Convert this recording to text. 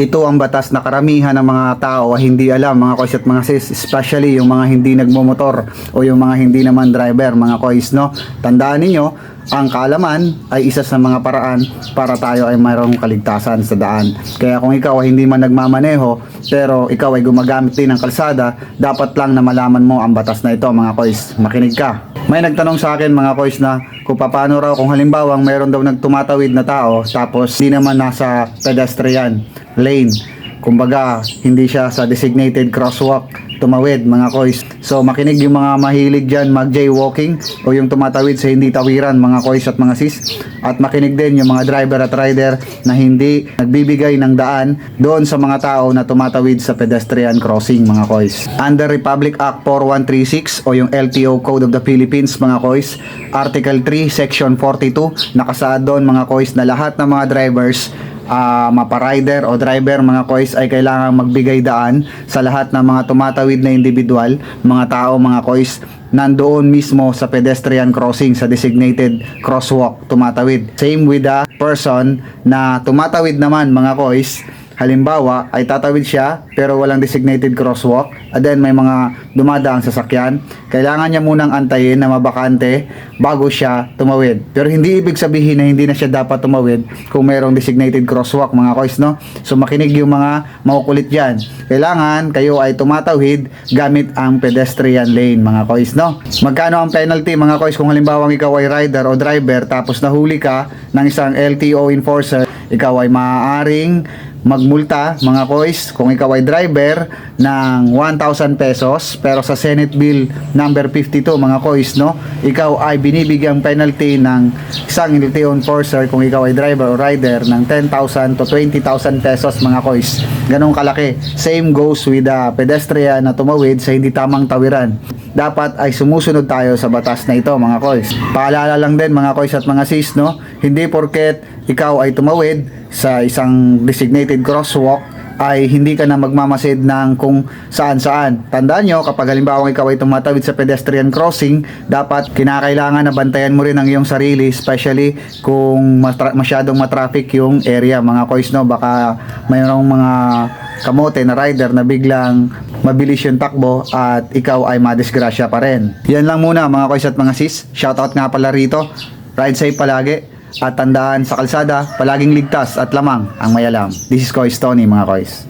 Ito ang batas na karamihan ng mga tao ay hindi alam mga kois at mga sis, especially yung mga hindi nagmomotor o yung mga hindi naman driver mga kois no. Tandaan ninyo, ang kaalaman ay isa sa mga paraan para tayo ay mayroong kaligtasan sa daan. Kaya kung ikaw ay hindi man nagmamaneho pero ikaw ay gumagamit din ng kalsada, dapat lang na malaman mo ang batas na ito mga kois. Makinig ka. May nagtanong sa akin mga kois na kung paano raw kung halimbawa mayroon daw nagtumatawid na tao tapos hindi naman nasa pedestrian lane. Kumbaga, hindi siya sa designated crosswalk tumawid mga kois. So makinig yung mga mahilig dyan mag jaywalking o yung tumatawid sa hindi tawiran mga kois at mga sis. At makinig din yung mga driver at rider na hindi nagbibigay ng daan doon sa mga tao na tumatawid sa pedestrian crossing mga kois. Under Republic Act 4136 o yung LTO Code of the Philippines mga kois, Article 3 Section 42 nakasaad doon mga kois na lahat ng mga drivers uh, mapa-rider o driver mga kois ay kailangang magbigay daan sa lahat ng mga tumatawid na individual, mga tao mga kois nandoon mismo sa pedestrian crossing sa designated crosswalk tumatawid. Same with the person na tumatawid naman mga kois Halimbawa, ay tatawid siya pero walang designated crosswalk and then may mga dumadaang sasakyan. Kailangan niya munang antayin na mabakante bago siya tumawid. Pero hindi ibig sabihin na hindi na siya dapat tumawid kung mayroong designated crosswalk mga kois, no? So makinig yung mga makukulit dyan. Kailangan kayo ay tumatawid gamit ang pedestrian lane mga kois, no? Magkano ang penalty mga kois kung halimbawa ikaw ay rider o driver tapos nahuli ka ng isang LTO enforcer, ikaw ay maaaring magmulta mga kois kung ikaw ay driver ng 1,000 pesos pero sa Senate Bill number 52 mga kois no? Ikaw ay binibigyang penalty ng isang LTO enforcer kung ikaw ay driver o rider ng 10,000 to 20,000 pesos mga kois. Ganong kalaki. Same goes with the pedestrian na tumawid sa hindi tamang tawiran dapat ay sumusunod tayo sa batas na ito mga kois paalala lang din mga kois at mga sis no hindi porket ikaw ay tumawid sa isang designated crosswalk ay hindi ka na magmamasid ng kung saan-saan. Tandaan nyo, kapag halimbawa ikaw ay tumatawid sa pedestrian crossing, dapat kinakailangan na bantayan mo rin ang iyong sarili, especially kung masyadong matraffic yung area, mga kois, no? Baka mayroong mga kamote na rider na biglang mabilis yung takbo at ikaw ay madisgrasya pa rin. Yan lang muna mga kois at mga sis. Shoutout nga pala rito. Ride safe palagi. At tandaan sa kalsada, palaging ligtas at lamang ang mayalam. This is Kois Tony mga kois.